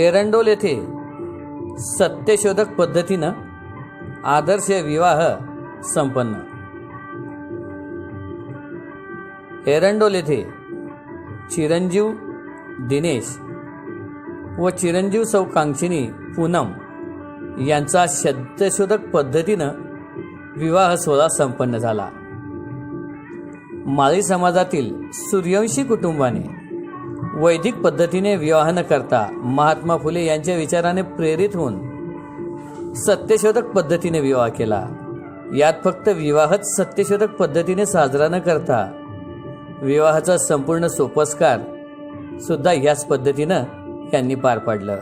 एरंडोल येथे सत्यशोधक पद्धतीनं आदर्श विवाह संपन्न. एरंडोल येथे चिरंजीव दिनेश व चिरंजीव सौकांक्षिनी पूनम यांचा शब्दशोधक पद्धतीनं विवाह सोहळा संपन्न झाला. माळी समाजातील सूर्यवंशी कुटुंबाने वैदिक पद्धतीने विवाह न करता महात्मा फुले यांच्या विचाराने प्रेरित होऊन सत्यशोधक पद्धतीने विवाह केला. यात फक्त विवाहच सत्यशोधक पद्धतीने साजरा न करता विवाहाचा संपूर्ण सोपस्कार सुद्धा याच पद्धतीनं यांनी पार पाडलं.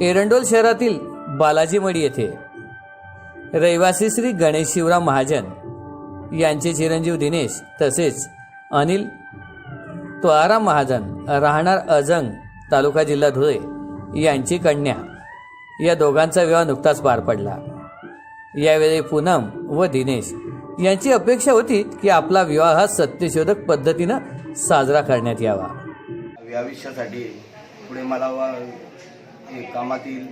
एरंडोल शहरातील बालाजीमडी येथे रहिवासी श्री गणेश शिवराम महाजन यांचे चिरंजीव दिनेश तसेच अनिल त्वाराम महाजन राहणार अजंग तालुका जिल्हा धुळे यांची कन्या. या दोघांचा विवाह नुकताच पार पडला. यावेळी पूनम व दिनेश यांची अपेक्षा होती की आपला विवाह हा सत्यशोधक पद्धतीनं साजरा करण्यात यावा. या आयुष्यासाठी पुढे मला कामातील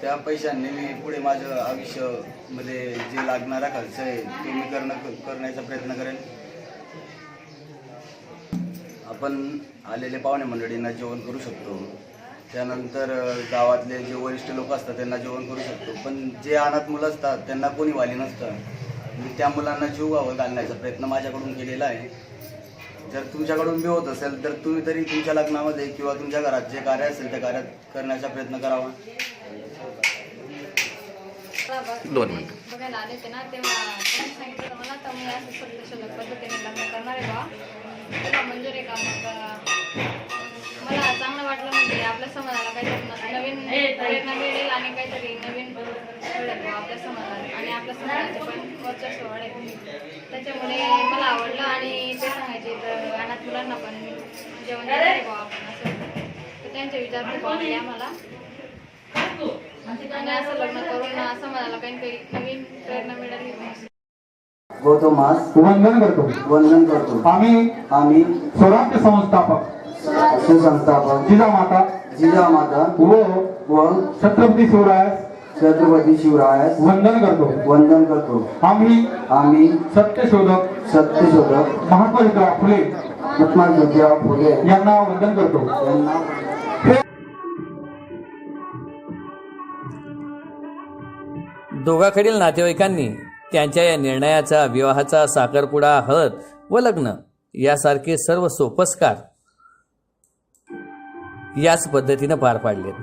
त्या पैशांनी मी पुढे माझं आयुष्यामध्ये जे लागणारा खर्च आहे तो मी करणं करण्याचा प्रयत्न करेन. आपण आलेले पाहुणे मंडळींना जेवण करू शकतो. त्यानंतर गावातले जे वरिष्ठ लोक असतात त्यांना जेवण करू शकतो. पण जे अनाथ मुलं असतात त्यांना कोणी वाली नसतं. मी त्या मुलांना जीव घालण्याचा प्रयत्न माझ्याकडून केलेला आहे. जर तुमच्याकडून बी होत असेल तर तुम्ही तरी तुमच्या लग्नामध्ये किंवा तुमच्या घरात जे कार्य असेल त्या कार्यात करण्याचा प्रयत्न करावा. दोन मिनिट. बघायला आले होते ना तेव्हा सांगितलं मला तर मी असं शिल्लक पद्धतीने लग्न करणार आहे बा. तेव्हा मंजूर आहे का? मग मला चांगलं वाटलं म्हणजे आपल्या समाजाला काहीतरी न- नवीन प्रेरणा मिळेल आणि काहीतरी नवीन मिळेल आपल्या समाजाला. आणि आपल्या समाजाचे पण वर्चस्व वाढेल. त्याच्यामुळे मला आवडलं आणि ते सांगायचे तर अनाथ मुलांना पण जेवण आपण असं. तर त्यांचे विचार खूप आवडले आम्हाला. आणि असं लग्न करून समाजाला काही काही नवीन प्रेरणा मिळाली गौतमास वंदन करतो वंदन करतो आम्ही आम्ही स्वराज्य संस्थापक सुसंस्थापक जिजामाता जिजामाता व व छत्रपती शिवरायास छत्रपती शिवरायास वंदन करतो वंदन करतो आम्ही आम्ही सत्यशोधक सत्यशोधक महात्मा ज्योतिराव फुले महात्मा ज्योतिराव फुले यांना वंदन करतो यांना दोघाकडील नातेवाईकांनी त्यांच्या या निर्णयाचा विवाहाचा साखरपुडा हळद व लग्न यासारखे सर्व सोपस्कार याच पद्धतीनं पार पाडलेत.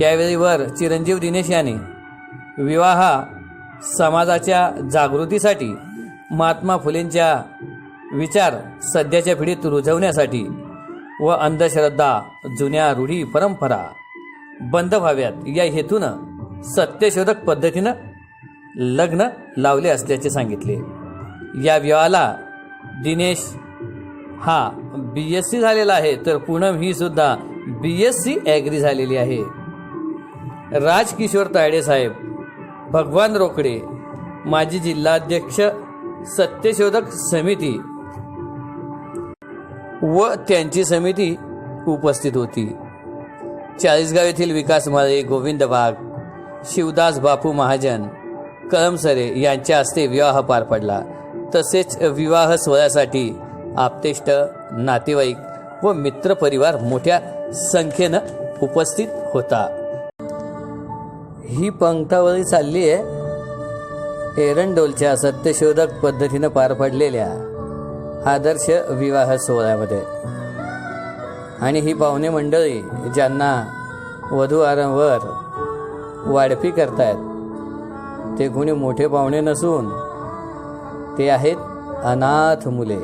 यावेळी वर चिरंजीव दिनेश याने विवाह समाजाच्या जागृतीसाठी महात्मा फुलेंच्या विचार सध्याच्या पिढीत रुजवण्यासाठी व अंधश्रद्धा जुन्या रूढी परंपरा बंद व्हाव्यात या हेतूनं सत्यशोधक पद्धतीनं लग्न लावले असल्याचे सांगितले. या विवाहाला दिनेश हा बी एस सी झालेला आहे तर पूनम ही सुद्धा बी एस सी ॲग्री झालेली आहे. राजकिशोर तायडेसाहेब भगवान रोकडे माजी जिल्हाध्यक्ष सत्यशोधक समिती व त्यांची समिती उपस्थित होती. चाळीसगाव येथील विकास माळे गोविंद बाग. शिवदास बापू महाजन कळमसरे यांच्या हस्ते विवाह पार पडला. तसेच विवाह सोहळ्यासाठी आपतेष्ट नातेवाईक व मित्रपरिवार मोठ्या संख्येनं उपस्थित होता. ही पंक्तावळी चालली आहे. एरंडोलच्या सत्यशोधक पद्धतीनं पार पडलेल्या आदर्श विवाह सोहळ्यामध्ये. आणि ही पाहुणे मंडळी ज्यांना वधू वारंवार वाढपी करतायत. ते कोणी मोठे पाहुणे नसून ते आहेत अनाथ मुले.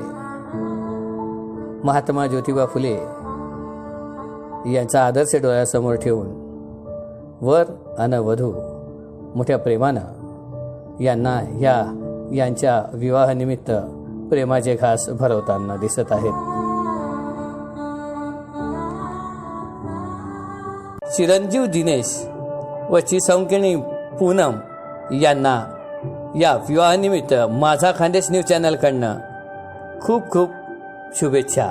महात्मा ज्योतिबा फुले यांचा आदर्श डोळ्यासमोर ठेवून वर अन वधू मोठ्या प्रेमानं यांना या यांच्या विवाहानिमित्त प्रेमाचे घास भरवताना दिसत आहेत. चिरंजीव दिनेश व चिसंकिणी पूनम यांना या विवाहानिमित्त माझा खानदेश न्यूज चॅनलकडनं खूप खूप शुभेच्छा.